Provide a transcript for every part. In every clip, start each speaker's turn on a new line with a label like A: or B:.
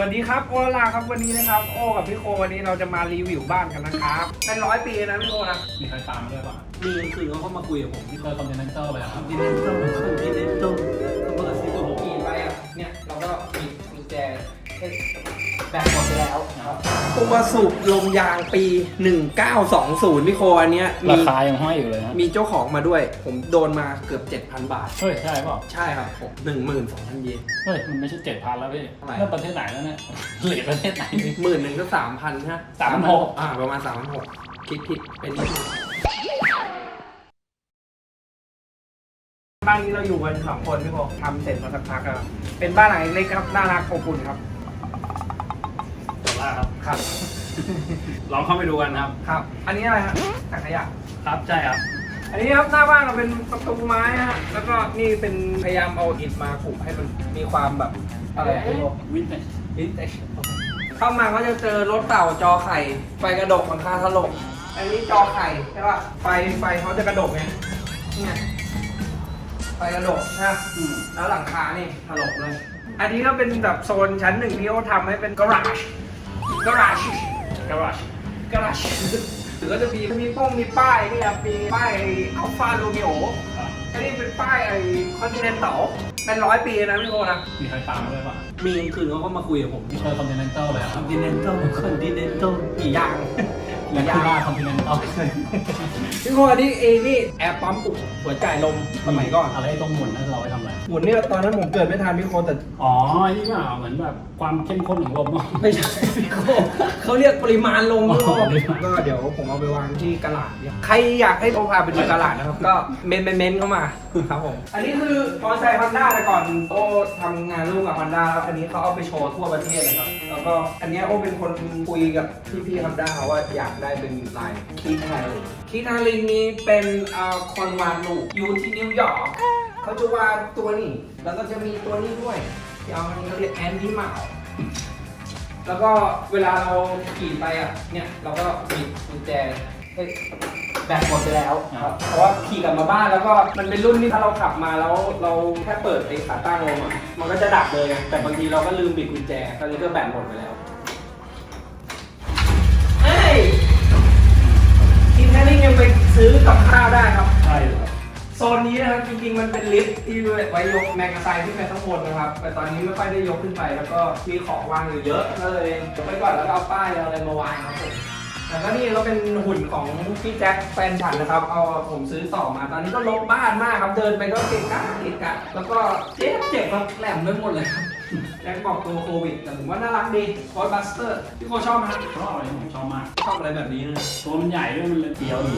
A: สวัสดีครับโอลาครับวันนี้นะครับโอกับพี่โควันนี้เราจะมารีวิวบ้านกันนะครับเป็นร้อยปีนะพี่โคนะ
B: มีใครตามมาด้วยป่ะ
A: มีคือเขาเข้ามาคุยกับผม
B: ที่เคยคอนเทนเตอร์ไปแล้วครับ
A: ดินเนนโต้ดินเนนโต้เข แบบหมดไปแล้วตัวสูบลมยางปี 1920พี่โคอันเนี้ยมี
B: ราคายังห้อยอยู่เลยนะ
A: มีเจ้าของมาด้วย ผมโดนมาเกือบ 7,000 บาท
B: เฮ้ยใช่เปล่า
A: ใช่ครับผม12,000 เยน
B: เฮ้ยมันไม่ใช่เจ็ดพันแล้วพี่
A: เท่าไหร่
B: เริ่มประเทศไหนแล้วเนี่ยเหลือประเทศไหนนี่
A: หมื่นหนึ่งก็สามพันใช่ไหม
B: 3,600
A: อ่าประมาณสามพันหกคิดผิดเป็นนิดนึงบ้านนี้เราอยู่กันสองคนพี่โบทำเสร็จมาสักพักแล้วเป็นบ้านหลังเล็กครับน่ารักอบอุ่นครับ
B: แต่ว่าครับ
A: ครับ
B: ลองเข้าไปดูกันครับ
A: ครับ อันนี้อะไรฮะถังขยะ
B: ครับใช่ครับ
A: อันนี้ครับหน้าบ้านเราเป็นประตูไม้ฮะ แล้วก็นี่เป็นพยายามเอาอิฐมาผูกให้มันมีความแบบอะไรอะพี่โบ
B: วินเนส
A: วินเทจเข้ามาก็จะเจอรถเต่าจอไข่ ไฟกระดกหลังคาถลกอันนี้จอไข่ใช่ป่ะ ไฟไฟเขาจะกระดกไงเนี่ยไฟกระดกใช่ปะ
B: อืม
A: แล้วหลังคานี่ถลกเลย อันนี้ก็เป็นแบบโซนชั้นหนึ่งที่เขาทำให้เป็นกราชกราช
B: กระบะ
A: กราชหรือก็จะมีมีป้งมีป้ายนี่ครับมีป้ายอัลฟาโรมิโอ
B: ครับ
A: อันนี้เป็นป้ายไอคอนติเนนตัลเป็นร้อยปีนะพี่โคนะ
B: มีใครตามมาด้วยป่ะ
A: มีคืนเขาก็มาคุยกับผม
B: ที่เคยคอนเทนเตอร์ไปแล้ว
A: คอนติเนนตัลคอนติเนนตัลกี่อย่าง
B: และคือว่าคอนเทนเตอร์
A: พี่โคอันนี้เอนี่แอร์ปั๊มปลุกหัวจ่ายลมสมัยก่อน
B: อะไรตรงหมุนนั่นเราไปทำอะไร
A: หมุนเนี่ยตอนนั้นผมเกิดไม่ทันพี่โคแต่
B: อ๋อที่ว่าเหมือนแบบความเข้มข้นของลม
A: ไม่ใช่พี่โคเขาเรียกปริมาณลมพี่โค
B: อ๋อปริมาณ
A: ก็เดี๋ยวผมเอาไปวางที่กระลาดเนี่ยใครอยากให้ผมพาไปดูกระลาดนะครับ ก็เมนเมนเมนเข้ามาครับผมอันนี้คือมอเตอร์ไซค์ฮอนด้าแต่ก่อนโอ้ทำงานร่วมกับฮอนด้าแล้วอันนี้เขาเอาไปโชว์ทั่วประเทศเลยครับแล้วก็อันเนี้ยโอ้เป็นคนคุยกับพี่พี่ฮอนด้าว่าอยากได้เป็นลายคีทไฮลิงคีทไฮลิงนี้เป็นเอ่อคอนวานลูกอยู่ที่นิวยอร์ก เขาจะวางตัวนี้ แล้วก็จะมีตัวนี้ด้วย ที่เอาอันนี้เขาเรียกแอนดี้มาแล้วก็เวลาเราขี่ไปอะ เนี่ยเราก็มีกุญแจเฮ้ยแบตหมดไปแล้วครับเพราะว่าขี่กลับมาบ้านแล้วก็มันเป็นรุ่นที่ถ้าเราขับมาแล้วเราแค่เปิดไอ้ขาตั้งลงอะมันก็จะดับเลยไงแต่บางทีเราก็ลืมบิดกุญแจตอนนี้ก็แบตหมดไปแล้วเฮ้ยทีมแคนิ่งยังไปซื้อกับข้าวได้ครับ
B: ใช่ครับ
A: โซนนี้นะครับจริงๆมันเป็นลิฟต์ที่ไว้ยกแมกกาไซน์ขึ้นไปข้างบนนะครับ แต่ตอนนี้ไม่ค่อยได้ยกขึ้นไป แล้วก็มีของวางอยู่เยอะก็เลยยกไปก่อนแล้วก็เอาป้ายเอาอะไรมาวางครับผมแล้วก็นี่ก็เป็นหุ่นของพี่แจ็คแฟนฉันนะครับ เอาผมซื้อต่อมา ตอนนี้ก็ลกบ้านมากครับ เดินไปก็เกะกะเกะกะแล้วก็เจ็บเจ็บครับแหลมไปหมดเลยครับแจ็คบอกตัวโควิด แต่ผมว่าน่ารักดีคอร์บัสเตอร์พี่โคชอบไหมครับ
B: ชอบอะไรผมชอบมาก
A: ชอบอะไรแบบนี้นะ
B: ตัวมันใหญ่ด้วยมันเลยเดียวดี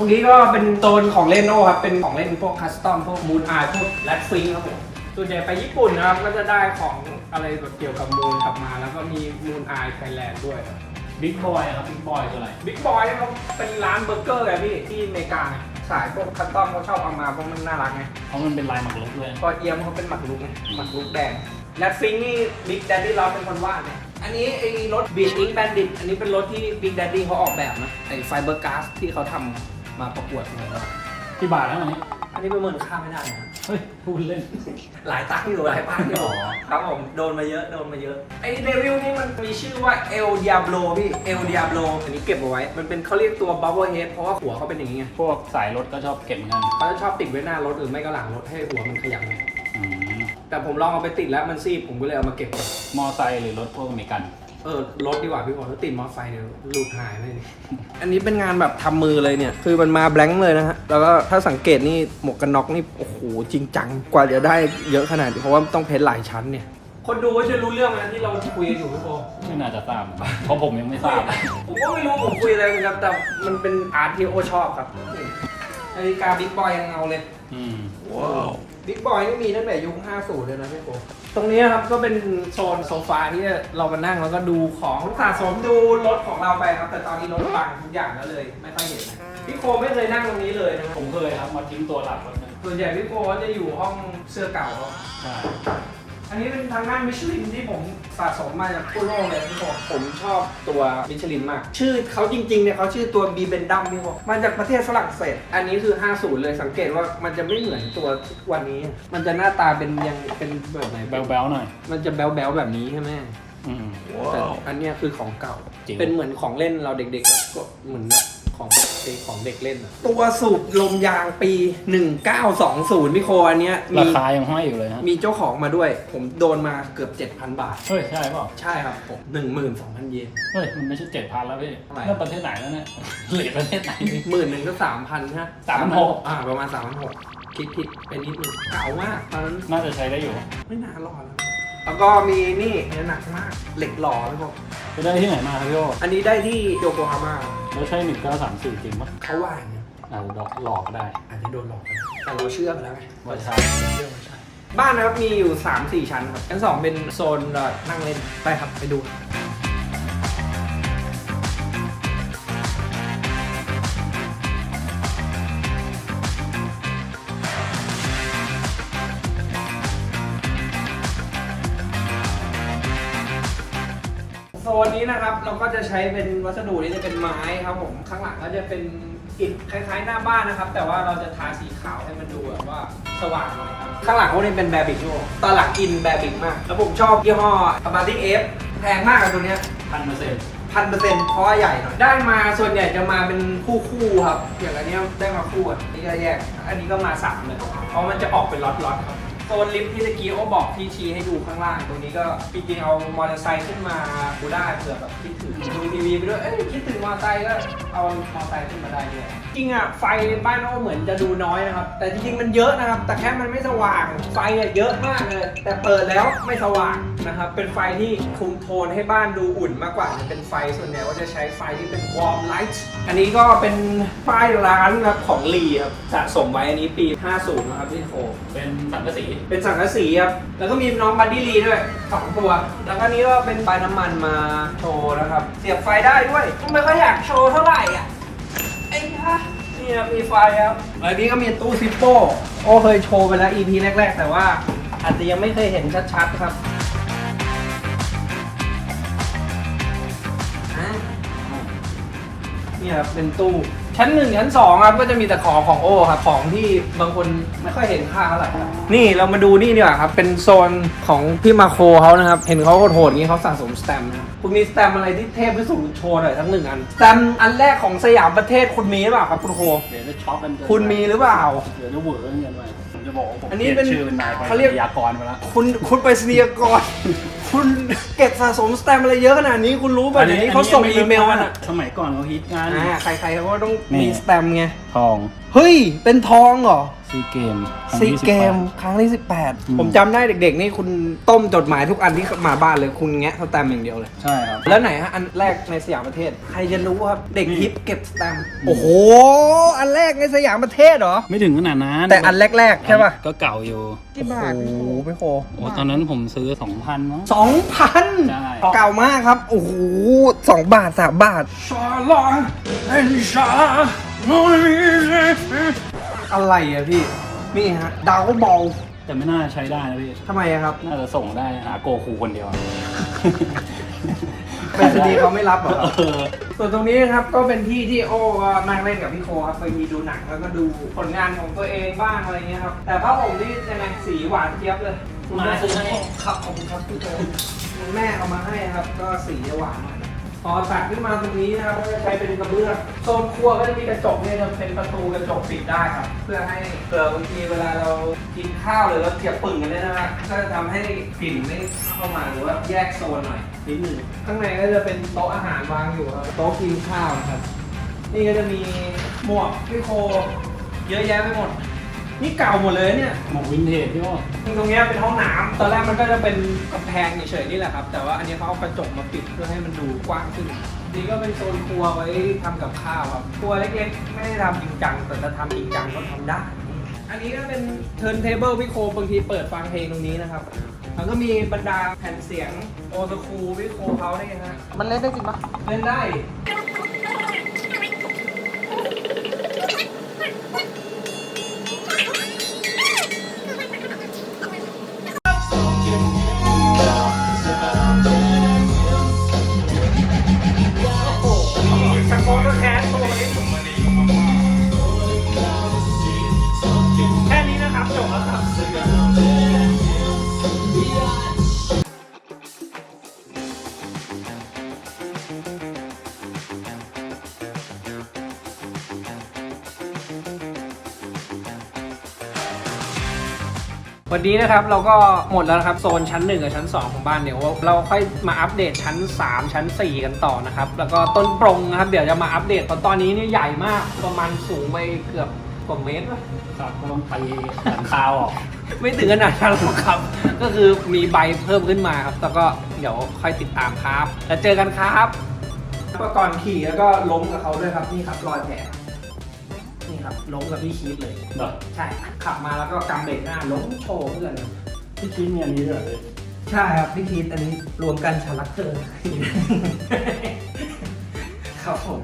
A: ตรงนี้ก็เป็นโซนของเล่นโอครับ เป็นของเล่นพวกคัสตอมพวกมูนอายพวกแรดฟิงครับผมส่วนใหญ่ไปญี่ปุ่นนะครับก็จะได้ของอะไรแบบเกี่ยวกับมูนกลับมา แล้วก็มีมูนอายไทยแลนด์ด้วย
B: บิ๊กบอยครับบิ๊กบอยคืออะไร
A: บิ๊กบอยเขาเป็นร้านเบอร์เกอร์อะพี่ที่อเมริกาไงสายพวกคัสตอมเขาชอบเอามาเพราะมันน่ารักไง
B: เพราะมันเป็นลายหมักลุกด้วย
A: พอเอียมเขาเป็นหมักลุกไงหมักลุกแดงแรดฟิงนี่บิ๊กแดดดี้เราเป็นคนวาดเนี่ยอันนี้ไอ้รถบีอิงแบนดิตอันนี้เป็นรถที่บิ๊กแดดดี้เขาออกแบบนะไอ้ไฟเบอร์ก๊าซที่เขาทำ มาประกวดเหมือนกัน
B: ที่บาทแล้วอันนี้
A: อันนี้ประเมินค่าไม่ได้นะ
B: เฮ้ยพูดเล่น
A: หลายตังค์อยู่หลายตังค์อยู่
B: อ๋อ
A: ครับผมโดนมาเยอะโดนมาเยอะไอ้เดวิลนี่มันมีชื่อว่าเอลเดียโบพี่เอลเดียโบอันนี้เก็บเอาไว้ มันเป็นเขาเรียกตัวบับเบิลเฮดเพราะว่าหัวเขาเป็นอย่างนี้ไง
B: พวกสายรถก็ชอบเก็บเหมือนกัน
A: เขาจะชอบติดไว้หน้ารถหรือไม่ก็หลังรถให้หัวมันขยับไง
B: อืม
A: แต่ผมลองเอาไปติดแล้วมันซีบผมก็เลยเอามาเก็บ
B: มอไซค์หรือรถพวกอเมริกัน
A: เออรถดีกว่าพี่บอลถ้าติดมอเตอร์ไซค์เดี๋ยวหลุดหายไปเลยอันนี้เป็นงานแบบทำมือเลยเนี่ย คือมันมาแบงค์เลยนะฮะ แล้วก็ถ้าสังเกตนี่หมวกกันน็อกนี่โอ้โหจริงจังกว่าจะได้เยอะขนาดนี้เพราะว่าต้องเพ้นหลายชั้นเนี่ย คนดูก็จะรู้เรื่องนะที่เราคุยกันอยู่พี่โบ
B: ไม่น่าจะทราบเพราะผมยังไม่ทราบ
A: ผมก็ไม่รู้ผมคุยอะไรกันครับแต่มันเป็นอาร์ตที่โอชอบครับนี่นาฬิกาบิ๊กบอยยังเงาเลย
B: อืม
A: บิ๊กบอยนี่มีตั้งแต่ยุค 50 เลยนะพี่โกตรงนี้ครับก็เป็นโซนโซฟาที่เรามานั่งแล้วก็ดูของสะสมดูรถของเราไปครับ แต่ตอนนี้รถบังทุกอย่างแล้วเลย ไม่ค่อยเห็นนะพี่โคไม่เคยนั่งตรงนี้เลยนะ
B: ผมเคยครับมาทิ้งตัวหลักรถนึง
A: ส่วนใหญ่พี่โคก็จะอยู่ห้องเสื้อเก่าเขา
B: ใช่
A: อันนี้เป็นทางด้านมิชลินที่ผมสะสมมาจากทั่วโลกเลยพี่โคผมชอบตัวมิชลินมาก ชื่อเขาจริงๆเนี่ยเขาชื่อตัวบีเบนดัมพี่โคมาจากประเทศฝรั่งเศส อันนี้คือ 50 เลยสังเกตว่ามันจะไม่เหมือนตัวทุกวันนี้ มันจะหน้าตาเป็นยังเป็นแบบไหน
B: แบลๆหน่อย
A: มันจะแบ๊วๆแบบนี้ใช่ไหม
B: อืม
A: อันเนี้ยคือของเก่า
B: จริง
A: เป็นเหมือนของเล่นเราเด็กๆแล้วก็เหมือนแบบของไอ้ของเด็กเล่นอะตัวสูบลมยางปี 1920พี่โคอันเนี้ย
B: รา
A: มี
B: คายังห้อยอยู่เลยฮะ
A: มีเจ้าของมาด้วย ผมโดนมาเกือบ 7,000 บาท
B: เฮ้ยใช่เปล่า
A: ใช่ครับผม12,000 เยน
B: เฮ้ยมันไม่ใช่เจ็ดพันแล้วพี่
A: เท่าไหร่
B: แล้วประเทศไหนแล้วเนี่ยเหรียญประเทศไหนพี่
A: หมื่นหนึ่งก็สามพันฮะ
B: 3,600
A: อ่า ประมาณสามพันหกคิดผิดไปนิดนึงเก่ามากตอนนั้น
B: น่าจะใช้ได้อยู่
A: ไม่นานรอดแล้ว แล้วก็มีนี่เนี่ยหนักมากเหล็กหล่อพี่บอก
B: ไปได้ที่ไหนมาครับพี่โอ
A: อันนี้ได้ที่โยโกฮาม่า
B: แล้วใช่หนึ่งเก้าสามสี่จริงปะ
A: เขาว่าอย่างเงี้ย
B: อาจจะหลอกก็ได้
A: อาจจะโดนหลอกก็ได้แต่เราเชื่อไปแล้วไง
B: ว่าใช่
A: เชื่อว่าใช่บ้านนะครับมีอยู่ 3 4 ชั้นครับชั้นสองเป็นโซนเอ่อนั่งเล่นไปครับไปดู โซนนี้นะครับเราก็จะใช้เป็นวัสดุนี่จะเป็นไม้ครับผมข้างหลังก็จะเป็นอิฐคล้ายๆหน้าบ้านนะครับ แต่ว่าเราจะทาสีขาวให้มันดูแบบว่าสว่างหน่อยครับข้างหลังพวกนี้เป็นแบบิกโ่ตอนหลังอินแบบิกมาก แล้วผมชอบยี่ห้อ a b a t i c F แพงมากอะตัวเนี้ย
B: พันเปอร์เซ็นต์
A: พันเปอร์เซ็นต์เพราะว่าใหญ่หน่อยได้มาส่วนใหญ่จะมาเป็นคู่คู่ๆครับอย่างอันเนี้ยได้มาคู่อะนี่ก็แยก อันนี้ก็มาสามเลยเพราะมันจะออกเป็นล็อตๆครับ โซนลิฟท์ที่ตะกี้โอบอกที่ชี้ให้ดูข้างล่าง ตรงนี้ก็จริงๆเอามอเตอร์ไซค์ขึ้นมาดูได้เผื่อแบบคิดถึงดูทีวีไปด้วย เอ้ยคิดถึงมอเตอร์ไซค์ก็เอามอเตอร์ไซค์ขึ้นมาได้เลยจริงอะไฟบ้านโอเหมือนจะดูน้อยนะครับ แต่จริงๆมันเยอะนะครับ แต่แค่มันไม่สว่างไฟอะเยอะมากเลย แต่เปิดแล้วไม่สว่าง นะครับ เป็นไฟที่คุมโทนให้บ้านดูอุ่นมากกว่าจะเป็นไฟส่วนใหญ่ว่าจะใช้ไฟที่เป็น warm light อันนี้ก็เป็นป้ายร้านนะครับของลีครับสะสมไว้อันนี้ปี 50 นะครับที่โค
B: เป็นสังกะสี
A: เป็นสังกะสีครับ แล้วก็มีน้องบัดดี้ลีด้วยสองตัว แล้วก็นี้ก็เป็นปลายน้ำมันมาโชว์นะครับ เสียบไฟได้ด้วยไม่ค่อยอยากโชว์เท่าไหร่อะไอ้ฮะนี่ครับมีไฟครับแล้วนี้ก็มีตู้ซิปโป้โอ้เคยโชว์ไปแล้ว EP แรก ๆ แต่ว่าอาจจะยังไม่เคยเห็นชัดๆครับ นี่ครับเป็นตู้ ชั้นหนึ่งชั้นสองครับก็จะมีแต่ของของโอ้ครับของที่บางคนไม่ค่อยเห็นค่าเท่าไหร่ครับนี่เรามาดูนี่ดีกว่าครับ เป็นโซนของพี่มาโคเขานะครับ เห็นเขาโหดๆอย่างนี้เขาสะสมสแตมป์นะครับคุณมีสแตมป์อะไรที่เทพที่สุดโชว์หน่อยทั้งหนึ่งอันสแตมป์อันแรกของสยามประเทศคุณมีหรือเปล่าครับคุณโค
B: เดี๋ยวจะช็อปกันเกิน
A: คุณมีหรือเปล่า
B: เดี๋ยวจะเหวอร์กันเกินไปผมจะบอกว่าผม
A: อันนี้เป็น
B: ปลี่ยชื่อเป็นนายไป
A: เขาเรียก
B: ยากรไปแล้ว
A: คุณคุณไปสนียกร คุณเก็บสะสมสแตมป์อะไรเยอะขนาดนี้คุณรู้ป่ะเดี๋ยวนี้เขาส่งอีเมลกันอะ
B: สมัยก่อนเขาฮิตงาน
A: อ่าใครๆเขาก็ต้อง
B: นี่
A: มีสแตมป์ไง
B: ทอง
A: เฮ้ย เป็นทองเหรอ
B: ซีเกมครั้ง
A: ซี
B: ที่
A: เกม
B: 18
A: ครั้งที่
B: อืม
A: 18 ผมจำได้เด็กๆ นี่คุณต้มจดหมายทุกอันที่มาบ้านเลยคุณแงะสแตมป์อย่างเดียวเลย
B: ใช่ครับ
A: แล้วไหนฮะ อันแรกในสยามประเทศ ใครจะรู้ครับเด็ก
B: นี่
A: ฮิปเก็บสแตมป์โอ้โห อันแรกในสยามประเทศเหรอ
B: ไม่ถึงขนาดนั้น
A: แต่อันแรกๆ ใช่ป่ะ
B: ก็เก่าอยู่
A: กี่บาทโอ้โหไม่โค
B: โอ้ตอนนั้นผมซื้อ2,000มั้ง
A: สองพัน
B: ใช่
A: เก่ามากครับ โอ้โหสองบาทสามบาทชาลองเอ็นชาอะไรอะพี่ นี่ฮะ ดาวบอล
B: แต่ไม่น่าใช้ได้นะพี่
A: ทำไมอะครับ
B: น่าจะส่งได้หาโกคูคนเดียว
A: เป็นสดีเขาไม่รับเหรอครับ
B: เออ
A: ส่วนตรงนี้นะครับก็เป็นที่ที่โอ้ก็นั่งเล่นกับพี่โคครับไปมีดูหนังแล้วก็ดูผลงานของตัวเองบ้างอะไรเงี้ยครับ แต่ผ้าห่มนี่ยังไงสีหวานเจี๊ยบเลยคุณแมา
B: ซื้อให้
A: ครับขอบคุณครับพี่โคคุณแม่เอามาให้ครับ ก็สีจะหวานหน่อยพอตัดขึ้นมาตรงนี้นะครับก็จะใช้เป็นกระเบื้องโซนครัวก็จะมีกระจกเนี่ยจะเป็นประตูกระจกปิดได้ครับ เพื่อให้เผื่อบางทีเวลาเรากินข้าวหรือเราเทียบปึ่งกันเนี่ยนะครับก็จะทำให้กลิ่นไม่เข้ามาหรือว่าแยกโซนหน่อย นิดนึงข้างในก็จะเป็นโต๊ะอาหารวางอยู่ครับ โต๊ะกินข้าวนะครับ นี่ก็จะมีหมวกพี่โค เยอะแยะไปหมด นี่เก่าหมดเลยเนี่ย
B: หมวกวินเทจพี่ว่า
A: ตรงเนี้ยเป็นห้องน้ำตอนแรกมันก็จะเป็นกำแพงเฉยๆนี่แหละครับ แต่ว่าอันนี้เขาเอากระจกมาปิดเพื่อให้มันดูกว้างขึ้น นี่ก็เป็นโซนครัวไว้ทำกับข้าวครับ ครัวเล็กๆ ไม่ได้ทำจริงจัง แต่จะทำจริงจังก็ทำได้ อันนี้ก็เป็นเทิร์นเทเบิลพี่โคบางทีเปิดฟังเพลงตรงนี้นะครับ แล้วก็มีบรรดาแผ่นเสียงโอตคูพี่โคเขาได้ฮะ
C: มันเล่นได้จริงปะ
A: เล่นได้ วันนี้นะครับเราก็หมดแล้วนะครับโซนชั้น 1 กับชั้น 2 ของบ้านเดี๋ยวเราค่อยมาอัปเดตชั้น 3 ชั้น 4 กันต่อนะครับแล้วก็ต้นปรงนะครับเดี๋ยวจะมาอัปเดตเพราะตอนนี้นี่ใหญ่มากประมาณสูงไปเกือบกว่าเมตรวะ
B: ครับก็ต้องไปหลังคาออก
A: ไม่ถึงขนาดนั้นหรอกครับ ก็คือมีใบเพิ่มขึ้นมาครับ แล้วก็เดี๋ยวค่อยติดตามครับ แล้วเจอกันครับ ก็ก่อนขี่แล้วก็ล้มกับเขาด้วยครับนี่ครับรอยแผล นี่ครับล้มกับพี่ชีสเลย
B: เหรอ
A: ใช่ ขับมาแล้วก็กำเบรกหน้าล้มโชว์เพื่อนเลย
B: พี่คิดมีอันนี้ด้วยเหรอพี่
A: ใช่ครับพี่คีตอันนี้รวมกันชาลักเตอร์ครับผม